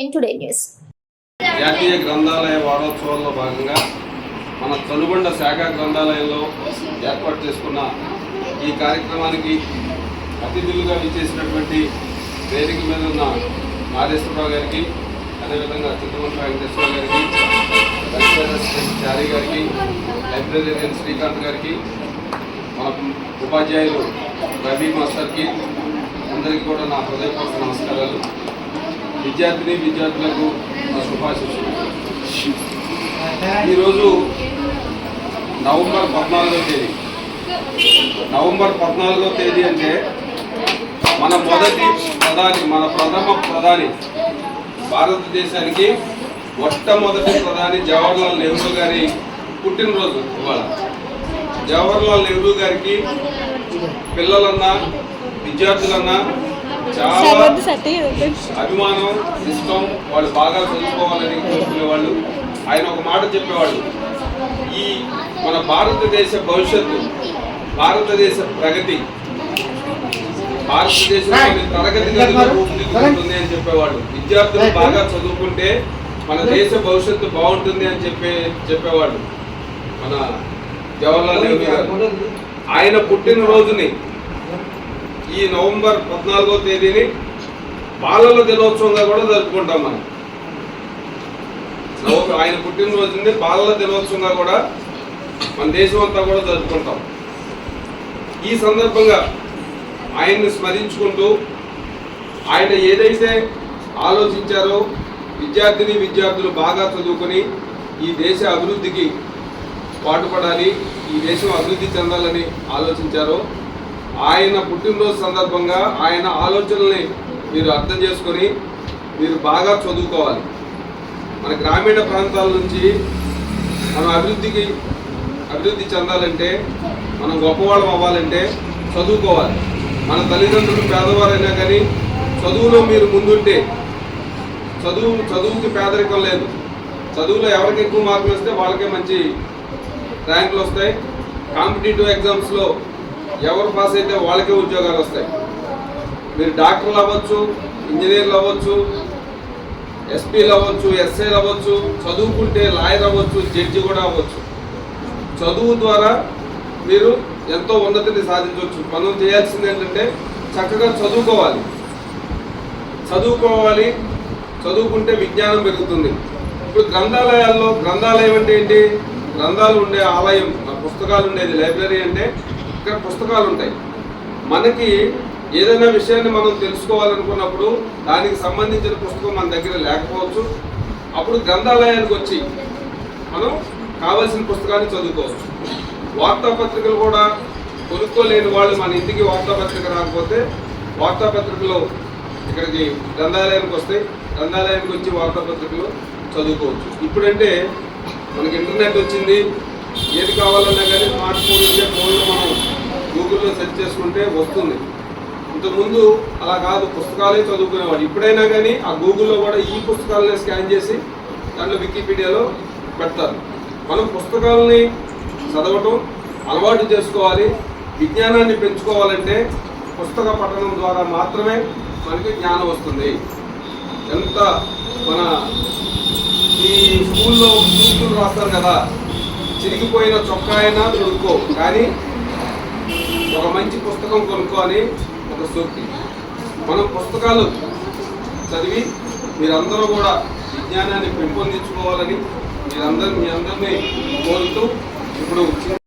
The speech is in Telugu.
ఎన్ టుడే న్యూస్. జాతీయ గ్రంథాలయ వారోత్సవంలో భాగంగా మన తనుగొండ శాఖ గ్రంథాలయంలో ఏర్పాటు చేసుకున్న ఈ కార్యక్రమానికి అతిథులుగా విచ్చేసినటువంటి వేదిక మీద ఉన్న నాగేశ్వరరావు గారికి అదేవిధంగా చింతమంట వెంకటేశ్వర గారికి చారీ గారికి లైబ్రరీయన్ శ్రీకాంత్ గారికి మన ఉపాధ్యాయులు రవి మాస్టర్కి అందరికీ కూడా నా హృదయపూర్వక నమస్కారాలు. విద్యార్థిని విద్యార్థులకు నా ఈరోజు నవంబర్ పద్నాలుగో తేదీ. నవంబర్ పద్నాలుగో తేదీ అంటే మన మొదటి ప్రధాని మన ప్రథమ ప్రధాని భారతదేశానికి మొట్టమొదటి ప్రధాని జవహర్లాల్ నెహ్రూ గారి పుట్టినరోజు ఇవాళ. జవహర్లాల్ నెహ్రూ గారికి పిల్లలన్నా విద్యార్థులన్నా చాలా అభిమానం ఇష్టం వాళ్ళు బాగా చదువుకోవాలని కోరుకునేవాళ్ళు. ఆయన ఒక మాట చెప్పేవాళ్ళు ఈ మన భారతదేశ భవిష్యత్తు భారతదేశ ప్రగతి భారతదేశంలోని తరగతి రూపుదిద్దుకుంటుంది అని చెప్పేవాళ్ళు. విద్యార్థులు బాగా చదువుకుంటే మన దేశ భవిష్యత్తు బాగుంటుంది అని చెప్పే చెప్పేవాళ్ళు మన జవహర్లాల్ నెహ్రూ గారు. ఆయన పుట్టినరోజుని ఈ నవంబర్ పద్నాలుగో తేదీని బాలల దినోత్సవంగా కూడా జరుపుకుంటాం మనం. నవంబర్ ఆయన పుట్టినరోజుని బాలల దినోత్సవంగా కూడా మన దేశం అంతా కూడా జరుపుకుంటాం. ఈ సందర్భంగా ఆయన్ని స్మరించుకుంటూ ఆయన ఏదైతే ఆలోచించారో విద్యార్థిని విద్యార్థులు బాగా చదువుకొని ఈ దేశ అభివృద్ధికి పాటుపడాలి ఈ దేశం అభివృద్ధి చెందాలని ఆలోచించారో ఆయన పుట్టినరోజు సందర్భంగా ఆయన ఆలోచనల్ని మీరు అర్థం చేసుకొని మీరు బాగా చదువుకోవాలి. మన గ్రామీణ ప్రాంతాల నుంచి మనం అభివృద్ధికి అభివృద్ధి చెందాలంటే మనం గొప్పవాళ్ళం అవ్వాలంటే చదువుకోవాలి. మన తల్లిదండ్రులు పేదవారైనా కానీ చదువులో మీరు ముందుంటే చదువు చదువుకి పేదరికం లేదు. చదువులో ఎవరికి ఎక్కువ మార్కులు వస్తే వాళ్ళకే మంచి ర్యాంకులు వస్తాయి. కాంపిటేటివ్ ఎగ్జామ్స్లో ఎవరు పాస్ అయితే వాళ్ళకే ఉద్యోగాలు వస్తాయి. మీరు డాక్టర్లు అవ్వచ్చు ఇంజనీర్లు అవ్వచ్చు ఎస్పీలు అవ్వచ్చు ఎస్ఐలు అవ్వచ్చు చదువుకుంటే లాయర్ అవ్వచ్చు జడ్జి కూడా అవ్వచ్చు. చదువు ద్వారా మీరు ఎంతో ఉన్నతిని సాధించవచ్చు. మనం చేయాల్సింది ఏంటంటే చక్కగా చదువుకోవాలి. చదువుకోవాలి చదువుకుంటే విజ్ఞానం పెరుగుతుంది. ఇప్పుడు గ్రంథాలయాల్లో గ్రంథాలయం అంటే ఏంటి? గ్రంథాలు ఉండే ఆలయం పుస్తకాలు ఉండేది. లైబ్రరీ అంటే ఇక్కడ పుస్తకాలు ఉంటాయి మనకి ఏదైనా విషయాన్ని మనం తెలుసుకోవాలనుకున్నప్పుడు దానికి సంబంధించిన పుస్తకం మన దగ్గర లేకపోవచ్చు. అప్పుడు గ్రంథాలయానికి వచ్చి మనం కావలసిన పుస్తకాన్ని చదువుకోవచ్చు. వార్తాపత్రికలు కూడా కొనుక్కోలేని వాళ్ళు మన ఇంటికి వార్తాపత్రిక రాకపోతే వార్తాపత్రికలు ఇక్కడికి గ్రంథాలయానికి వస్తే గ్రంథాలయానికి వచ్చి వార్తాపత్రికలు చదువుకోవచ్చు. ఇప్పుడంటే మనకి ఇంటర్నెట్ వచ్చింది. ఏది కావాలన్నా కానీ స్మార్ట్ ఫోన్ ఇచ్చే ఫోన్లో మనం గూగుల్లో సెర్చ్ చేసుకుంటే వస్తుంది. ఇంతకుముందు అలా కాదు పుస్తకాలే చదువుకునేవాడు. ఇప్పుడైనా కానీ ఆ గూగుల్లో కూడా ఈ పుస్తకాలనే స్కాన్ చేసి దాంట్లో వికీపీడియాలో పెడతారు. మనం పుస్తకాలని చదవటం అలవాటు చేసుకోవాలి విజ్ఞానాన్ని పెంచుకోవాలంటే పుస్తక పఠనం ద్వారా మాత్రమే మనకి జ్ఞానం వస్తుంది. ఎంత మన ఈ స్కూల్లో సూక్తులు రాస్తారు కదా చిరిగిపోయిన చొక్కా అయినా కొనుక్కో కానీ ఒక మంచి పుస్తకం కొనుక్కోవాలి ఒక సూక్తి మనం పుస్తకాలు చదివి మీరందరూ కూడా విజ్ఞానాన్ని పెంపొందించుకోవాలని మీరందరూ మీ అందరినీ కోరుతూ ఇప్పుడు